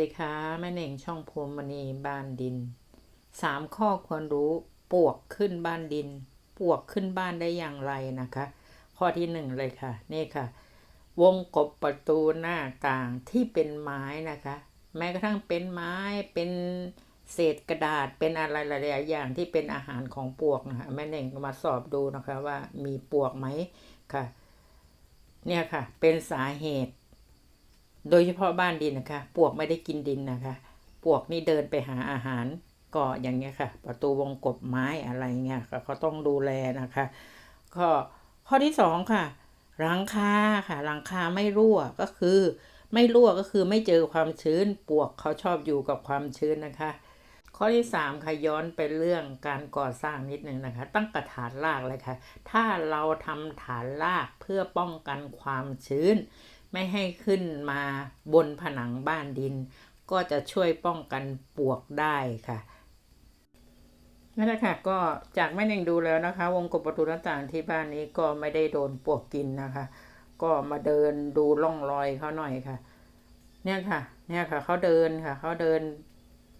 วัสดีค่ะแม่เน่งช่องภูมิมณีบ้านดินสามข้อควรรู้ปวกขึ้นบ้านดิน ปวกขึ้นบ้านได้อย่างไรนะคะ ข้อที่หนึ่งเลยค่ะ นี่ค่ะ วงกบประตูหน้าต่างที่เป็นไม้นะคะ แม้กระทั่งเป็นไม้เป็นเศษกระดาษเป็นอะไรหลายๆอย่างที่เป็นอาหารของปวกนะคะแม่เน่งมาสอบดูนะคะว่ามีปวกไหมค่ะ เนี่ยค่ะ เป็นสาเหตุ โดยเฉพาะบ้านดินนะคะ ปวกไม่ได้กินดินนะคะ ปวกนี่เดินไปหาอาหารก็อย่างเงี้ยค่ะ ประตูวงกบไม้อะไรเงี้ยค่ะเขาต้องดูแลนะคะก็ข้อที่สองค่ะ หลังคาค่ะ หลังคาไม่รั่วก็คือ ไม่รั่วก็คือไม่เจอความชื้น ปวกเขาชอบอยู่กับความชื้นนะคะ ข้อที่สามค่ะย้อนไปเรื่องการก่อสร้างนิดนึงนะคะ ตั้งกระฐานรากเลยค่ะ ถ้าเราทำฐานรากเพื่อป้องกันความชื้น ไม่ให้ขึ้นมาบนผนังบ้านดิน ก็จะช่วยป้องกันปวกได้ค่ะนั่นแหละค่ะก็จากแม่เองดูแล้วนะคะ วงกบประตูหน้าต่างที่บ้านนี้ก็ไม่ได้โดนปวกกินนะคะ ก็มาเดินดูร่องรอยเขาหน่อยค่ะ เนี่ยค่ะ เนี่ยค่ะเขาเดินค่ะเขาเดิน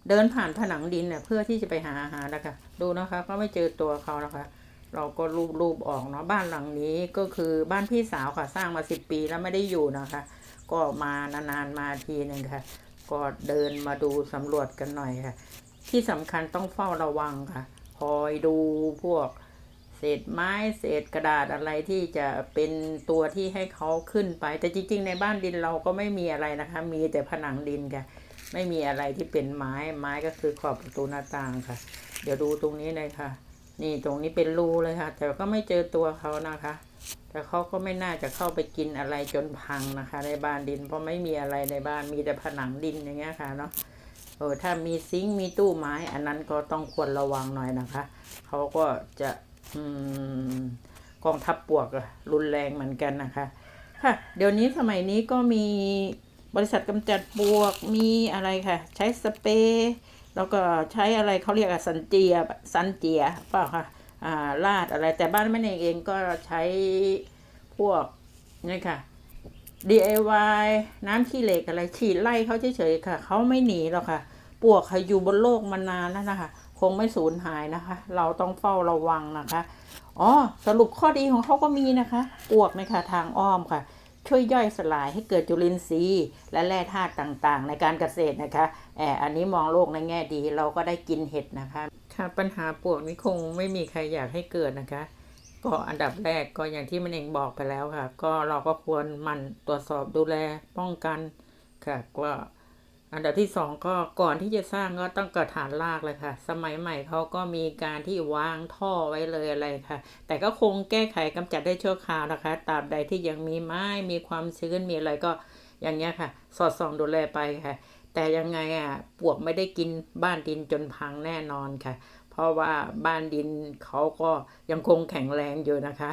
เดินผ่านผนังดินเนี่ยเพื่อที่จะไปหาอาหารนะคะ ดูนะคะ ก็ไม่เจอตัวเขานะคะ เราก็รูปรูปออกเนาะบ้านหลังนี้ก็คือบ้านพี่สาวค่ะสร้างมาสิบปีแล้วไม่ได้อยู่นะคะ ก็มานานๆมาทีหนึ่งค่ะ ก็เดินมาดูสำรวจกันหน่อยค่ะ ที่สำคัญต้องเฝ้าระวังค่ะคอยดูพวกเศษไม้เศษกระดาษอะไรที่จะเป็นตัวที่ให้เขาขึ้นไป แต่จริง ๆ ในบ้านดินเราก็ไม่มีอะไรนะคะ มีแต่ผนังดินค่ะ ไม่มีอะไรที่เป็นไม้ไม้ก็คือขอบประตูหน้าต่างค่ะ เดี๋ยวดูตรงนี้เลยค่ะ นี่ตรงนี้เป็นรูเลยค่ะ แต่ก็ไม่เจอตัวเขานะคะ แต่เขาก็ไม่น่าจะเข้าไปกินอะไรจนพังนะคะ ในบ้านดิน เพราะไม่มีอะไรในบ้านมีแต่ผนังดินอย่างเงี้ยค่ะเนาะเออถ้ามีซิงค์มีตู้ไม้ อันนั้นก็ต้องควรระวังหน่อยนะคะเขาก็จะอืมกองทัพปวกรุนแรงเหมือนกันนะคะค่ะเดี๋ยวนี้สมัยนี้ก็มีบริษัทกำจัดปวกมีอะไรค่ะ ใช้สเปรย์ แล้วก็ใช้อะไรเขาเรียกสันเจียสันเจียเปล่าค่ะอ่าลาดอะไรแต่บ้านแม่เองเองก็ใช้พวกนี่ค่ะ DIY น้ำขี้เหล็กอะไรฉีดไล่เขาเฉยๆค่ะเขาไม่หนีหรอกค่ะปวกค่ะอยู่บนโลกมานานแล้วนะคะ คงไม่สูญหายนะคะ เราต้องเฝ้าระวังนะคะอ๋อสรุปข้อดีของเขาก็มีนะคะ ปวกนะคะทางอ้อมค่ะ ช่วยย่อยสลายให้เกิดจุลินทรีย์ และแร่ธาตุต่างๆ ในการเกษตรนะคะแอบอันนี้มองโลกในแง่ดีเราก็ได้กินเห็ดนะคะค่ะปัญหาปวกนี้คงไม่มีใครอยากให้เกิดนะคะ ก็อันดับแรกก็อย่างที่มันเองบอกไปแล้วค่ะ ก็เราก็ควรมันตรวจสอบดูแลป้องกันค่ะก็ อันดับที่สองก็ก่อนที่จะสร้างก็ต้องกระฐานรากเลยค่ะ สมัยใหม่เขาก็มีการที่วางท่อไว้เลยอะไรค่ะ แต่ก็คงแก้ไขกำจัดได้ชั่วคราวนะคะตราบใดที่ยังมีไม้มีความชื้นมีอะไรก็อย่างเงี้ยค่ะ สอดส่องดูแลไปค่ะ แต่ยังไงอะปวกไม่ได้กินบ้านดินจนพังแน่นอนค่ะ เพราะว่าบ้านดินเขาก็ยังคงแข็งแรงอยู่นะคะ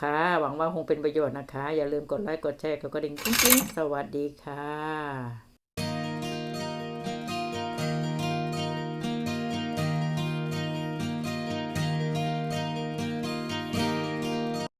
ค่ะ หวังว่าคงเป็นประโยชน์นะคะ อย่าลืมกดไลค์กดแชร์กดกระดิ่งกิ๊งๆสวัสดีค่ะ